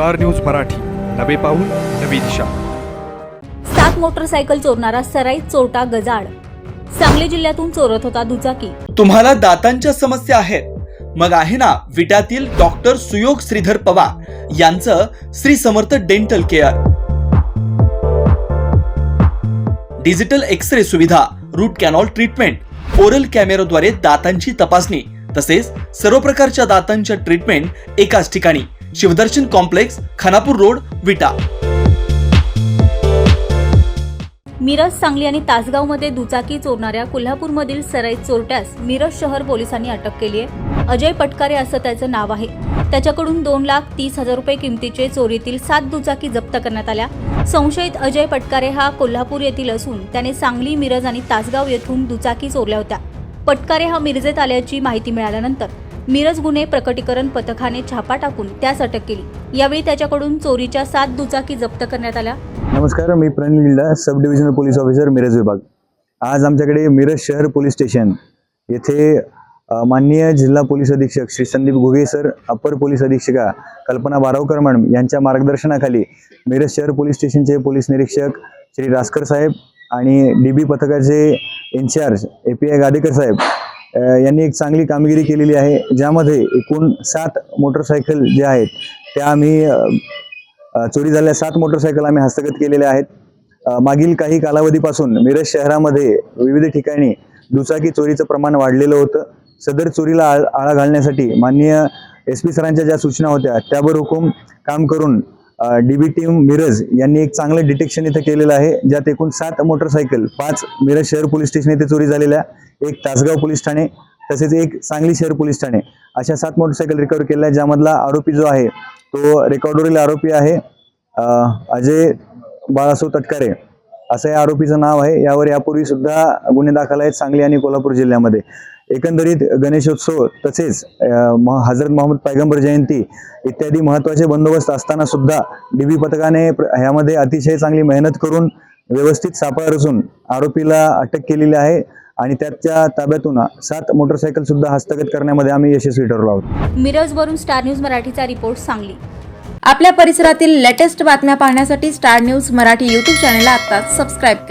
Star news Marathi. नवे पाऊल नवी दिशा. सात मोटरसायकल चोरणारा सराईत चोरटा गजाड सांगली जिल्ह्यातून चोरत होता दुचाकी. तुम्हाला दातांच्या समस्या आहेत. मग आहे ना विट्यातील डॉक्टर सुयोग श्रीधर पवार यांचं Shri Samarth dental care. Digital X ray सुविधा रूट कॅनॉल ट्रीटमेंट ओरल कॅमेराद्वारे दातांची तपासणी तसेच सर्व प्रकारच्या दातांच्या ट्रीटमेंट एकाच ठिकाणी. Shivdarshan complex Khanapur road Vita. Miraj Sangli आणि तासगावमध्ये दुचाकी चोरणाऱ्या कोल्हापूरमधील सराई चोरट्यास मिरज शहर पोलिसांनी अटक केली आहे. अजय पटकारे असं त्याचं नाव आहे. त्याच्याकडून दोन लाख तीस हजार रुपये किमतीचे चोरीतील सात दुचाकी जप्त करण्यात आल्या. संशयित अजय पटकारे हा कोल्हापूर येथील असून त्याने सांगली मिरज आणि तासगाव येथून दुचाकी चोरल्या होत्या. पटकारे हा मिरजेत आल्याची माहिती मिळाल्यानंतर मिरज गुन्हे प्रकटीकरण पथकाने छापा टाकून त्यास अटक केली. यावेळी त्याच्याकडून चोरीच्या सात दुचाकी जप्त करण्यात आल्या. नमस्कार मी Pranil Lilda sub divisional police officer Miraj विभाग. आज आमच्याकडे मिरज शहर पोलीस स्टेशन येथे माननीय जिल्हा पोलीस अधीक्षक श्री संदीप घुगे सर अपर पोलीस अधीक्षिका कल्पना बारावकर मॅडम यांच्या मार्गदर्शनाखाली मिरज शहर पोलीस स्टेशनचे पोलीस निरीक्षक श्री रासकर साहेब आणि डी बी पथकाचे incharge A P I Gadekar साहेब यांनी एक चांगली कामगिरी केलेली आहे ज्यामध्ये एकूण सात मोटरसायकल जे आहेत त्या आम्ही चोरी झालेल्या सात मोटरसायकल आम्ही हस्तगत केलेल्या आहेत. मागील काही कालावधीपासून मिरज शहरामध्ये विविध ठिकाणी दुचाकी चोरीचं प्रमाण वाढलेलं होतं. सदर चोरीला आळ आळा घालण्यासाठी माननीय एस पी सरांच्या ज्या सूचना होत्या त्यावर हुकूम काम करून डी बी टीम मिरज यांनी एक चांगलं डिटेक्शन इथं केलेलं आहे ज्यात एकूण सात मोटरसायकल पाच मिरज शहर पोलीस स्टेशन येथे चोरी झालेल्या एक तासगाव पोलीस ठाणे तसेच एक सांगली शहर पोलीस ठाणे. अशा सात मोटरसायकल रिकवर केलेल्या आहेत, ज्यामधला आरोपी जो आहे तो रेकॉर्डवरील आरोपी आहे अजय बाळासो तटकरे. असं या आरोपीचं नाव आहे. यावर यापूर्वी सुद्धा गुन्हे दाखल आहेत सांगली आणि कोल्हापूर जिल्ह्यामध्ये. एकंदरीत गणेशोत्सव तसेच म- हजरत मोहम्मद पैगंबर जयंती इत्यादी महत्त्वाचे बंदोबस्त असताना सुद्धा डीबी पथकाने प्र- ह्यामध्ये अतिशय चांगली मेहनत करून व्यवस्थित सापळा रचून आरोपीला अटक केलेली आहे. आणि त्याच्या ताब्यातून सात मोटरसायकल सुद्धा हस्तगत करण्यामध्ये आम्ही यशस्वी ठरलो आहोत. मिरजवरून स्टार न्यूज मराठीचा रिपोर्ट सांगली. आपल्या परिसरातील लेटेस्ट बातम्या पाहण्यासाठी स्टार न्यूज मराठी यूट्यूब चॅनलला आता सबस्क्राईब करा.